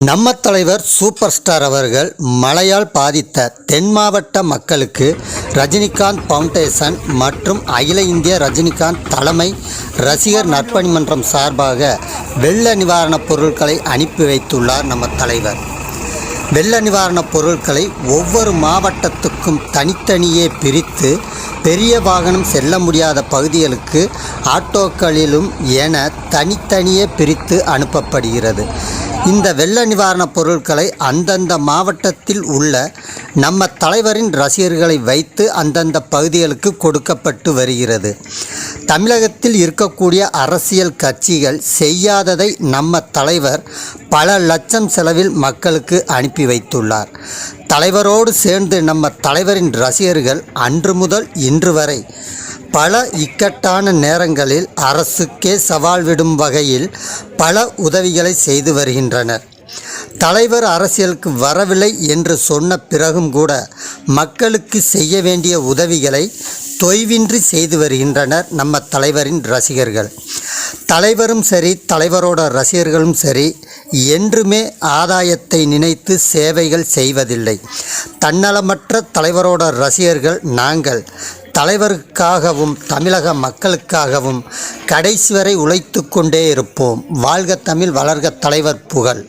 நம்ம தலைவர் super star அவர்கள் மழையால் பாதித்த தென் மாவட்ட மக்களுக்கு ரஜினிகாந்த் ஃபவுண்டேஷன் மற்றும் அகில இந்திய ரஜினிகாந்த் தலைமை ரசிகர் நற்பணி மன்றம் சார்பாக வெள்ள நிவாரணப் பொருட்களை அனுப்பி வைத்துள்ளார் நம்ம தலைவர். வெள்ள நிவாரணப் பொருட்களை ஒவ்வொரு மாவட்டத்துக்கும் தனித்தனியே பிரித்து பெரிய வாகனம் செல்ல முடியாத பகுதிகளுக்கு ஆட்டோக்களிலும் என தனித்தனியே பிரித்து அனுப்பப்படுகிறது. இந்த வெள்ள நிவாரணப் பொருட்களை அந்தந்த மாவட்டத்தில் உள்ள நம்ம தலைவரின் ரசிகர்களை வைத்து அந்தந்த பகுதிகளுக்கு கொடுக்கப்பட்டு வருகிறது. தமிழகத்தில் இருக்கக்கூடிய அரசியல் கட்சிகள் செய்யாததை நம்ம தலைவர் பல லட்சம் செலவில் மக்களுக்கு அனுப்பி வைத்துள்ளார். தலைவரோடு சேர்ந்து நம்ம தலைவரின் ரசிகர்கள் அன்று முதல் இன்று வரை பல இக்கட்டான நேரங்களில் அரசுக்கே சவால் விடும் வகையில் பல உதவிகளை செய்து வருகின்றனர். தலைவர் அரசியலுக்கு வரவில்லை என்று சொன்ன பிறகும் கூட மக்களுக்கு செய்ய வேண்டிய உதவிகளை தொய்வின்றி செய்து வருகின்றனர் நம்ம தலைவரின் ரசிகர்கள். தலைவரும் சரி தலைவரோட ரசிகர்களும் சரி என்றுமே ஆதாயத்தை நினைத்து சேவைகள் செய்வதில்லை. தன்னலமற்ற தலைவரோட ரசிகர்கள் நாங்கள். தலைவருக்காகவும் தமிழக மக்களுக்காகவும் கடைசி வரை உழைத்து கொண்டே இருப்போம். வாழ்க தமிழ் வளர்க தலைவர் புகழ்.